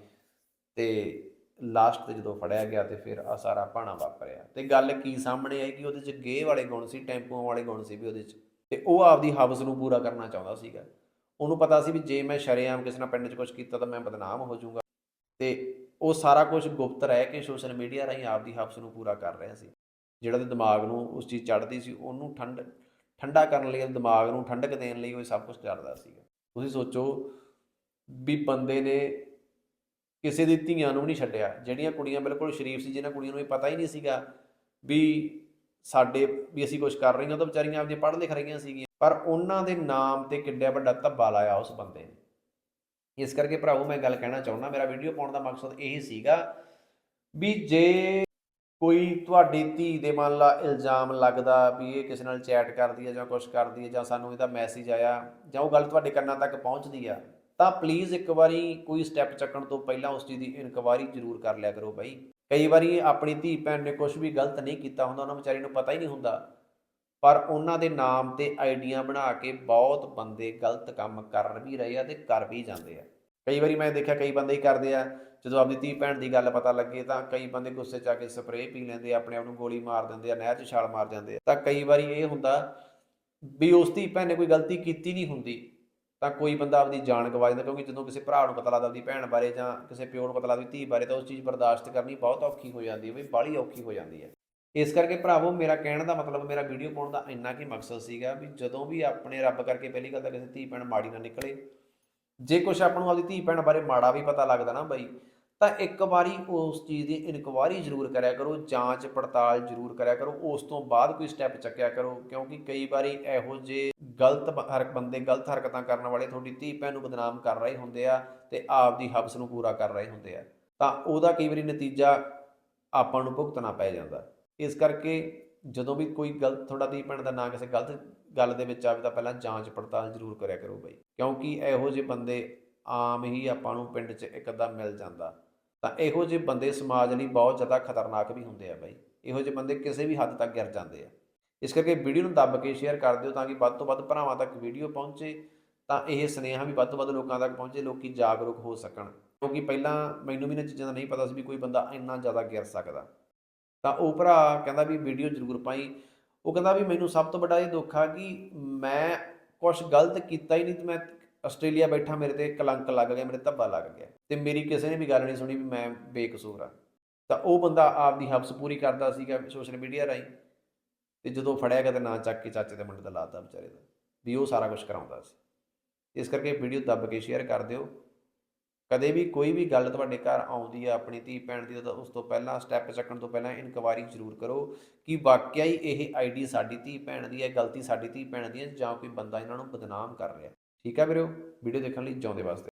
S1: ਤੇ ਲਾਸਟ ਤੇ ਜਦੋਂ ਫੜਿਆ ਗਿਆ ਤੇ ਫਿਰ ਆ ਸਾਰਾ ਭਾਣਾ ਵਾਪਰਿਆ। ਤੇ ਗੱਲ ਕੀ ਸਾਹਮਣੇ ਆਈ ਕਿ ਉਹਦੇ ਚ ਗੇ ਵਾਲੇ ਗੁਣ ਸੀ, ਟੈਂਪੂਆਂ ਵਾਲੇ ਗੁਣ ਸੀ ਵੀ ਉਹਦੇ ਚ। ਤੇ ਉਹ ਆਪਦੀ ਹਵਸ ਨੂੰ ਪੂਰਾ ਕਰਨਾ ਚਾਹੁੰਦਾ ਸੀਗਾ। ਉਹਨੂੰ ਪਤਾ ਸੀ ਵੀ ਜੇ ਮੈਂ ਸ਼ਰੇਆਮ ਕਿਸੇ ਨਾਲ ਪਿੰਡ 'ਚ ਕੁਝ ਕੀਤਾ ਤਾਂ ਮੈਂ ਬਦਨਾਮ ਹੋ ਜਾਊਂਗਾ। ਤੇ ਉਹ ਸਾਰਾ ਕੁਝ ਗੁਪਤ ਰਹਿ ਕੇ ਸੋਸ਼ਲ ਮੀਡੀਆ ਰਾਹੀਂ ਆਪਦੀ ਹਵਸ ਨੂੰ ਪੂਰਾ ਕਰ ਰਿਹਾ ਸੀ। ਜਿਹੜਾ ਦੇ ਦਿਮਾਗ ਨੂੰ ਉਸ ਚੀਜ਼ ਚੜ੍ਹਦੀ ਸੀ, ਉਹਨੂੰ ਠੰਡ, ਠੰਡਾ ਕਰਨ ਲਈ ਦਿਮਾਗ ਨੂੰ ਠੰਡਕ ਦੇਣ ਲਈ ਉਹ ਸਭ ਕੁਝ ਕਰਦਾ ਸੀਗਾ। ਤੁਸੀਂ ਸੋਚੋ ਵੀ ਬੰਦੇ ਨੇ ਕਿਸੇ ਦੀ ਧੀਆਂ ਨੂੰ ਨਹੀਂ ਛੱਡਿਆ, ਜਿਹੜੀਆਂ ਕੁੜੀਆਂ ਬਿਲਕੁਲ ਸ਼ਰੀਫ ਸੀ, ਜਿਹਨਾਂ ਕੁੜੀਆਂ ਨੂੰ ਇਹ ਪਤਾ ਹੀ ਨਹੀਂ ਸੀਗਾ ਵੀ ਸਾਡੇ, ਵੀ ਅਸੀਂ ਕੁਝ ਕਰ ਰਹੀਆਂ, ਉਹ ਤਾਂ ਵਿਚਾਰੀਆਂ ਆਪਦੀਆਂ ਪੜ੍ਹ ਲਿਖ ਰਹੀਆਂ ਸੀਗੀਆਂ। ਪਰ ਉਹਨਾਂ ਦੇ ਨਾਮ ਤੇ ਕਿੱਡਾ ਵੱਡਾ ਧੱਬਾ ਲਾਇਆ ਉਸ ਬੰਦੇ ਨੇ। ਇਸ ਕਰਕੇ ਭਰਾਵੋ, ਮੈਂ ਗੱਲ ਕਹਿਣਾ ਚਾਹੁੰਦਾ, ਮੇਰਾ ਵੀਡੀਓ ਪਾਉਣ ਦਾ ਮਕਸਦ ਇਹ ਸੀਗਾ ਵੀ ਜੇ ਕੋਈ ਤੁਹਾਡੀ ਧੀ ਦੇ ਮਨ ਲਾ ਇਲਜ਼ਾਮ ਲੱਗਦਾ ਵੀ ਇਹ ਕਿਸੇ ਨਾਲ ਚੈਟ ਕਰਦੀ ਹੈ ਜਾਂ ਕੁਝ ਕਰਦੀ ਹੈ ਜਾਂ ਸਾਨੂੰ ਇਹਦਾ ਮੈਸੇਜ ਆਇਆ ਜਾਂ ਉਹ ਗੱਲ ਤੁਹਾਡੇ ਕੰਨਾਂ ਤੱਕ ਪਹੁੰਚਦੀ ਆ, ਤਾਂ ਪਲੀਜ਼ ਇੱਕ ਵਾਰੀ ਕੋਈ ਸਟੈਪ ਚੱਕਣ ਤੋਂ ਪਹਿਲਾਂ ਉਸ ਚੀਜ਼ ਦੀ ਇਨਕੁਆਇਰੀ ਜ਼ਰੂਰ ਕਰ ਲਿਆ ਕਰੋ ਬਾਈ। ਕਈ ਵਾਰੀ ਆਪਣੀ ਧੀ ਭੈਣ ਨੇ ਕੁਝ ਵੀ ਗਲਤ ਨਹੀਂ ਕੀਤਾ ਹੁੰਦਾ, ਉਹਨਾਂ ਵਿਚਾਰੀ ਨੂੰ ਪਤਾ ਹੀ ਨਹੀਂ ਹੁੰਦਾ ਪਰ ਉਹਨਾਂ ਦੇ ਨਾਮ ਤੇ ਆਈਡੀਆਂ ਬਣਾ ਕੇ ਬਹੁਤ ਬੰਦੇ ਗਲਤ ਕੰਮ ਕਰ ਵੀ ਰਹੇ ਆ ਤੇ ਕਰ ਵੀ ਜਾਂਦੇ ਆ। ਕਈ ਵਾਰੀ ਮੈਂ ਦੇਖਿਆ ਕਈ ਬੰਦੇ ਹੀ ਕਰਦੇ ਆ, ਜਦੋਂ ਆਪਣੀ ਧੀ ਭੈਣ ਦੀ ਗੱਲ ਪਤਾ ਲੱਗੇ ਤਾਂ ਕਈ ਬੰਦੇ ਗੁੱਸੇ 'ਚ ਆ ਕੇ ਸਪਰੇਅ ਪੀ ਲੈਂਦੇ ਆਪਣੇ ਆਪ ਨੂੰ ਗੋਲੀ ਮਾਰ ਦਿੰਦੇ ਆ, ਨਹਿਰ 'ਚ ਛਾਲ ਮਾਰ ਜਾਂਦੇ ਆ। ਤਾਂ ਕਈ ਵਾਰੀ ਇਹ ਹੁੰਦਾ ਵੀ ਉਸ ਧੀ ਭੈਣ ਨੇ ਕੋਈ ਗਲਤੀ ਕੀਤੀ ਨਹੀਂ ਹੁੰਦੀ, ਤਾਂ ਕੋਈ ਬੰਦਾ ਆਪਦੀ ਜਾਨ ਗਵਾ ਜਾਂਦਾ ਕਿਉਂਕਿ ਜਦੋਂ ਕਿਸੇ ਭਰਾ ਨੂੰ ਪਤਾ ਲੱਗਦਾ ਆਪਦੀ ਭੈਣ ਬਾਰੇ ਜਾਂ ਕਿਸੇ ਪਿਓ ਨੂੰ ਪਤਾ ਲੱਗਦੀ ਧੀ ਬਾਰੇ ਤਾਂ ਉਸ ਚੀਜ਼ ਬਰਦਾਸ਼ਤ ਕਰਨੀ ਬਹੁਤ ਔਖੀ ਹੋ ਜਾਂਦੀ ਹੈ, ਵੀ ਬਾਹਲੀ ਔਖੀ ਹੋ ਜਾਂਦੀ ਹੈ। ਇਸ ਕਰਕੇ ਭਰਾਵੋ, ਮੇਰਾ ਕਹਿਣ ਦਾ ਮਤਲਬ, ਮੇਰਾ ਵੀਡੀਓ ਪਾਉਣ ਦਾ ਇੰਨਾ ਕੀ ਮਕਸਦ ਸੀਗਾ ਵੀ ਜਦੋਂ ਵੀ ਆਪਣੇ ਰੱਬ ਕਰਕੇ ਪਹਿਲੀ ਗੱਲ ਤਾਂ ਕਿਸੇ ਧੀ ਭੈਣ ਮਾੜੀ ਨਾ ਨਿਕਲੇ। ਜੇ ਕੁਛ ਆਪਾਂ ਨੂੰ ਆਪਦੀ ਧੀ ਭੈਣ ਬਾਰੇ ਮਾੜਾ ਵੀ ਪਤਾ ਲੱਗਦਾ ਨਾ ਬਾਈ, ਤਾਂ ਇੱਕ ਵਾਰੀ ਉਸ ਚੀਜ਼ ਦੀ ਇਨਕੁਆਇਰੀ ਜ਼ਰੂਰ ਕਰਿਆ ਕਰੋ, ਜਾਂਚ ਪੜਤਾਲ ਜ਼ਰੂਰ ਕਰਿਆ ਕਰੋ, ਉਸ ਤੋਂ ਬਾਅਦ ਕੋਈ ਸਟੈਪ ਚੱਕਿਆ ਕਰੋ, ਕਿਉਂਕਿ ਕਈ ਵਾਰੀ ਇਹੋ ਜਿਹੇ ਗਲਤ ਹਰਕ ਬੰਦੇ ਗਲਤ ਹਰਕਤਾਂ ਕਰਨ ਵਾਲੇ ਤੁਹਾਡੀ ਧੀ ਭੈਣ ਨੂੰ ਬਦਨਾਮ ਕਰ ਰਹੇ ਹੁੰਦੇ ਆ ਤੇ ਆਪਦੀ ਹਵਸ ਨੂੰ ਪੂਰਾ ਕਰ ਰਹੇ ਹੁੰਦੇ ਆ। ਤਾਂ ਉਹਦਾ ਕਈ ਵਾਰੀ ਨਤੀਜਾ ਆਪਾਂ ਨੂੰ ਭੁਗਤਣਾ ਪੈ ਜਾਂਦਾ। ਇਸ ਕਰਕੇ ਜਦੋਂ ਵੀ ਕੋਈ ਗਲਤ, ਤੁਹਾਡਾ ਧੀ ਭੈਣ ਦਾ ਨਾਂ ਕਿਸੇ ਗਲਤ ਗੱਲ ਦੇ ਵਿੱਚ ਆਵੇ ਤਾਂ ਪਹਿਲਾਂ ਜਾਂਚ ਪੜਤਾਲ ਜ਼ਰੂਰ ਕਰਿਆ ਕਰੋ ਬਾਈ। ਕਿਉਂਕਿ ਇਹੋ ਜਿਹੇ ਬੰਦੇ ਆਮ ਹੀ ਆਪਾਂ ਨੂੰ ਪਿੰਡ 'ਚ ਇੱਕ ਅੱਧਾ ਮਿਲ ਜਾਂਦਾ। ਤਾਂ ਇਹੋ ਜਿਹੇ ਬੰਦੇ ਸਮਾਜ ਲਈ ਬਹੁਤ ਜ਼ਿਆਦਾ ਖਤਰਨਾਕ ਵੀ ਹੁੰਦੇ ਆ ਬਾਈ। ਇਹੋ ਜਿਹੇ ਬੰਦੇ ਕਿਸੇ ਵੀ ਹੱਦ ਤੱਕ ਗਿਰ ਜਾਂਦੇ ਆ। ਇਸ ਕਰਕੇ ਵੀਡੀਓ ਨੂੰ ਦੱਬ ਕੇ ਸ਼ੇਅਰ ਕਰ ਦਿਓ ਤਾਂ ਕਿ ਵੱਧ ਤੋਂ ਵੱਧ ਭਰਾਵਾਂ ਤੱਕ ਵੀਡੀਓ ਪਹੁੰਚੇ। ਤਾਂ ਇਹ ਸੁਨੇਹਾ ਵੀ ਵੱਧ ਤੋਂ ਵੱਧ ਲੋਕਾਂ ਤੱਕ ਪਹੁੰਚੇ, ਲੋਕੀ ਜਾਗਰੂਕ ਹੋ ਸਕਣ। ਕਿਉਂਕਿ ਪਹਿਲਾਂ ਮੈਨੂੰ ਵੀ ਇਹਨਾਂ ਚੀਜ਼ਾਂ ਦਾ ਨਹੀਂ ਪਤਾ ਸੀ ਵੀ ਕੋਈ ਬੰਦਾ ਇੰਨਾ ਜ਼ਿਆਦਾ ਗਿਰ ਸਕਦਾ। ਤਾਂ ਉਹ ਭਰਾ ਕਹਿੰਦਾ ਵੀ ਵੀਡੀਓ ਜ਼ਰੂਰ ਪਾਈ। ਉਹ ਕਹਿੰਦਾ ਵੀ ਮੈਨੂੰ ਸਭ ਤੋਂ ਵੱਡਾ ਇਹ ਦੁੱਖ ਆ ਕਿ ਮੈਂ ਕੁਝ ਗਲਤ ਕੀਤਾ ਹੀ ਨਹੀਂ ਤੇ ਮੈਂ ਆਸਟ੍ਰੇਲੀਆ ਬੈਠਾ, ਮੇਰੇ ਤੇ ਕਲੰਕ ਲੱਗ ਗਿਆ, ਮੇਰੇ ਧੱਬਾ ਲੱਗ ਗਿਆ। ਤੇ ਮੇਰੀ ਕਿਸੇ ਨੇ ਵੀ ਗੱਲ ਨਹੀਂ ਸੁਣੀ ਵੀ ਮੈਂ ਬੇਕਸੂਰ ਆ। ਤਾਂ ਉਹ ਬੰਦਾ ਆਪਦੀ ਹਵਸ ਪੂਰੀ ਕਰਦਾ ਸੀਗਾ ਸੋਸ਼ਲ ਮੀਡੀਆ ਰਾਹੀਂ ਤੇ ਜਦੋਂ ਫੜਿਆ ਗਿਆ ਤੇ ਨਾਂ ਚੱਕ ਕੇ ਚਾਚੇ ਦੇ ਮੁੰਡੇ ਦਾ ਲਾਤਾ ਵਿਚਾਰੇ ਦਾ, ਵੀ ਉਹ ਸਾਰਾ ਕੁਝ ਕਰਾਉਂਦਾ ਸੀ। ਇਸ ਕਰਕੇ ਵੀਡੀਓ ਦੱਬ ਕੇ ਸ਼ੇਅਰ ਕਰ ਦਿਓ। ਕਦੇ ਵੀ ਕੋਈ ਵੀ ਗੱਲ ਤੁਹਾਡੇ ਘਰ ਆਉਂਦੀ ਹੈ ਆਪਣੀ ਧੀ ਭੈਣ ਦੀ, ਤਾਂ ਉਸ ਤੋਂ ਪਹਿਲਾਂ ਸਟੈਪ ਚੱਕਣ ਤੋਂ ਪਹਿਲਾਂ ਇਨਕੁਆਇਰੀ ਜ਼ਰੂਰ ਕਰੋ ਕਿ ਵਾਕਿਆ ਹੀ ਇਹ ਆਈਡੀ ਸਾਡੀ ਧੀ ਭੈਣ ਦੀ ਹੈ, ਗਲਤੀ ਸਾਡੀ ਧੀ ਭੈਣ ਦੀ ਹੈ ਜਾਂ ਕੋਈ ਬੰਦਾ ਇਹਨਾਂ ਨੂੰ ਬਦਨਾਮ ਕਰ ਰਿਹਾ। ਠੀਕ ਹੈ ਵੀਰੋ? ਵੀਡੀਓ ਦੇਖਣ ਲਈ ਜਿਉਂਦੇ ਵਾਸਤੇ।